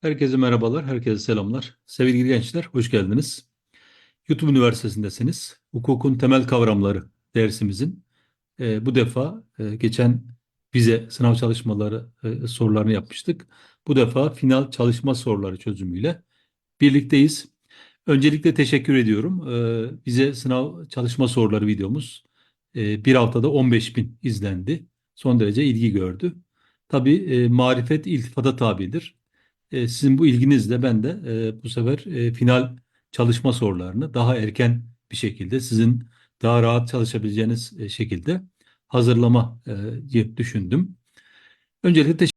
Herkese merhabalar, herkese selamlar. Sevgili gençler, hoş geldiniz. YouTube Üniversitesi'ndesiniz. Hukukun temel kavramları dersimizin e, bu defa e, geçen vize sınav çalışmaları e, sorularını yapmıştık. Bu defa final çalışma soruları çözümüyle birlikteyiz. Öncelikle teşekkür ediyorum. E, vize sınav çalışma soruları videomuz e, bir haftada 15 bin izlendi. Son derece ilgi gördü. Tabii e, marifet iltifata tabidir. E, sizin bu ilginizle ben de e, bu sefer e, final çalışma sorularını daha erken bir şekilde sizin daha rahat çalışabileceğiniz e, şekilde hazırlamayı düşündüm. Öncelikle teşekkür